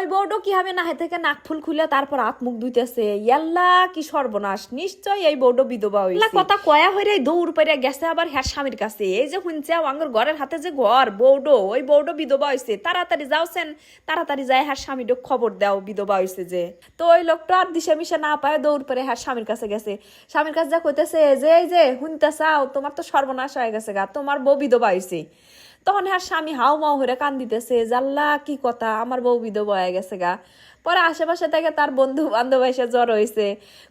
ওই বউডো কি হবে না থেকে নাক ফুল খুলে তারপর হাত মুখ ধুইতেছে? ইয়াল্লা, কি সর্বনাশ। নিশ্চয় এই বউডো বিধবা হইছে। কথা কয়া হইরে দৌড় পাইরা গেছে আবার হ্যার স্বামীর কাছে। এই যে শুনছে আঙ্গর ঘরের হাতে যে ঘর বউডো ওই বউডো বিধবা হইছে। তাড়াতাড়ি যাওছেন তাড়াতাড়ি যায় হ্যার স্বামীডো খবর দাও, বিধবা হইছে যে। তো ওই লোকটা আর দিশে মিশে না পায় দৌড় পরে হ্যার স্বামীর কাছে গেছে। স্বামীর কাছে যা কইতেছে, যে, এই যে শুনতে চাও, তোমার তো সর্বনাশ হয়ে গেছে গা, তোমার বউ বিধবা হইছে। তখন আর স্বামী হাও মাও হয়ে কান দিতেছে জাল্লা কি কথা, আমার বউ বিধবা হয়ে গেছে গা। পরে আশেপাশে থেকে তার বন্ধু বান্ধব এসে জ্বর হয়েছে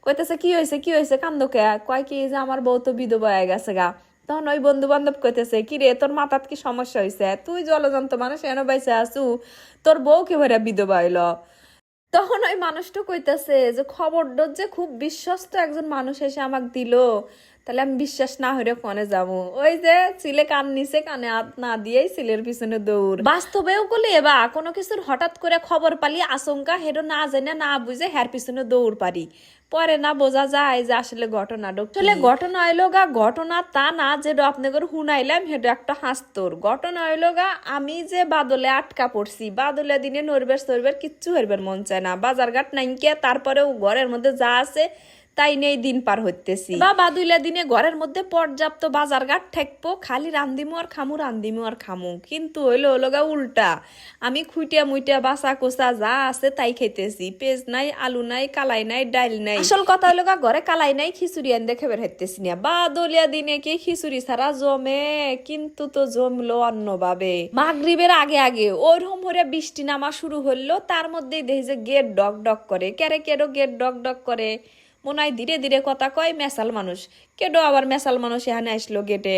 কইতেছে, কি হয়েছে কি হয়েছে কান্দো কে? কয় কি, যে আমার বউ তো বিধবা হয়ে গেছে গা। তখন ওই বন্ধু বান্ধব কইতেছে, কি রে, তোর মাথাত কি সমস্যা হয়েছে তুই জলজন্ত মানুষ, এনে বাইসে আসু, তোর বউ কে ভরে বিধবা হইল? তখন ওই মানুষটা কইতেছে যে খবরটা যে খুব বিশ্বস্ত একজন মানুষ এসে আমাকে দিল তাহলে আমি বিশ্বাস না হইরে কনে যাব। ওই যে ছিলে কান নিচে কানে হাত না দিয়েই ছিলের পিছনে দৌড়। বাস্তবেও গলে এবা কোনো কিছুর হঠাৎ করে খবর পালি আশঙ্কা হেরো না জানে না বুঝে হ্যার পিছনে দৌড় পারি পরে না বোঝা যায় যে আসলে ঘটনা আসলে ঘটনা হইল গা ঘটনা তা না যেটা আপনাদের শুনাইলাম সেটা একটা হাস্তর। ঘটনা হইল গা আমি যে বাদলে আটকা পড়ছি বাদলে দিনে নড়বের সরবের কিচ্ছু হইবার মন চায় না। বাজার ঘাট নাইকে তারপরেও ঘরের মধ্যে যা আছে তাই নেই দিন পার হইতেছি। বা বাদুইলা দিনে ঘরের মধ্যে পর্যাপ্ত বাজার ঘাট ঠেকবো খালি রান্দিমু আর খামু রান্দিমু আর খামু। কিন্তু হইল হলো গা উল্টা। আমি খুইটিয়া মুইটিয়া বাসা কোসা যা আছে তাই খেতেছি পেঁয়াজ নাই আলু নাই কালাই নাই ডাইল নাই। আসল কথা হইল গা ঘরে কালাই নাই খিচুড়ি আন দেখে বের হইতেছি না। বা দলিয়া দিনে কি খিচুড়ি ছাড়া জমে? কিন্তু তো জমলো অন্যভাবে। মাগরিবের আগে আগে। ওইরকম হরে বৃষ্টি নামা শুরু হইল তার মধ্যেই দেখি যে গেট ডক ডক করে। কেরে কেডো গেট ডক ডক করে? মনে হয় ধীরে ধীরে কথা কয় মেশাল মানুষ। কেডো আবার মেশাল মানুষ এখানে আসলো গেটে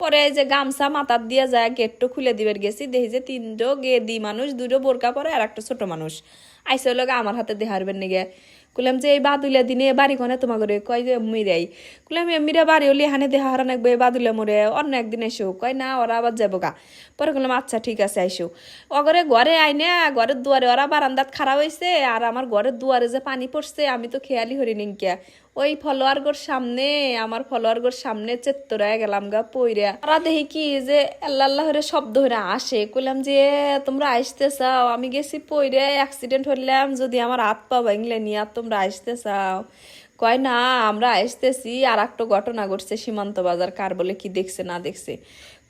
পরে যে গামছা মাথার দিয়ে যায় গেটটো খুলে দিবার গেছি দেখি যে তিনটো গে দি মানুষ, দুটো বোরকা পরে আর একটা ছোট মানুষ। আইসে লোক আমার হাতে দেহারবেন নিগে কুলাম যে এই বাদুলিয়া দিনে বাড়ি কোনে তোমার করে কয় যে মিরাই কুলাম মিরা বাড়ি হলে এখানে দেহা হারা নাকবে বাদুলিয়া মরে অন্য একদিন এসো কয় না, ওরা আবার যাব গা। পরে বললাম আচ্ছা ঠিক আছে, আইসো। অগরে ঘরে আইনে ঘরের দুয়ারে ওরা বারান্দাত খারাপ হয়েছে আর আমার ঘরের দুয়ারে যে পানি পড়ছে, আমি তো খেয়ালি হরি নিঙ্কিয়া ওই ফলোয়ার গোর সামনে, আমার ফলোয়ার গোর সামনে চেত্তরায় গেলাম গা পইরা। ওরা দেখি কি যে আল্লাহ হরে শব্দ হরে আসে। কইলাম যে তোমরা আসতে চাও? আমি গেছি পইরে অ্যাক্সিডেন্ট হইলাম, যদি আমার হাত পা ভাঙলে নিয়ে আর তোমরা আসতে চাও কয় না, আমরা আসতেছি আর একটা ঘটনা ঘটছে সীমান্ত বাজার, কার বলে কি দেখছে না দেখছে।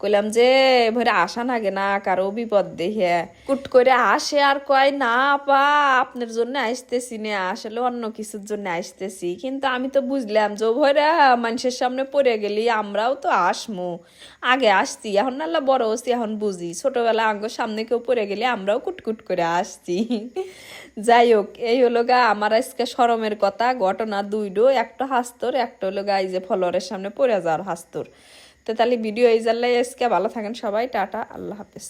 কইলাম যে, ভরে আসা নাগে না, কারও বিপদ দেখে কুট করে আসে আর কয়, না পা, আপনার জন্য আসতেছি না, আসলে অন্য কিছুর জন্য আসতেছি। কিন্তু আমি তো বুঝলাম যে, ভরে মানুষের সামনে পড়ে গেলি, আমরাও তো আসমু। আগে আসছি এখন নাল্লা বড় হচ্ছি এখন বুঝি। ছোটবেলা আঙ্গ সামনে কেউ পড়ে গেলে আমরাও কুটকুট করে আসছি যাই হোক, এই হলো গা আমার আজকে সরমের কথা, ঘটনা দুইডো, একটা হাস্তর, একটা হলো গা এই যে ফলোয়ারের সামনে পড়ে যাওয়ার হাস্তর। তো তাহলে ভিডিও এই জানলে আজকে ভালো থাকেন সবাই টাটা আল্লাহ হাফেজ।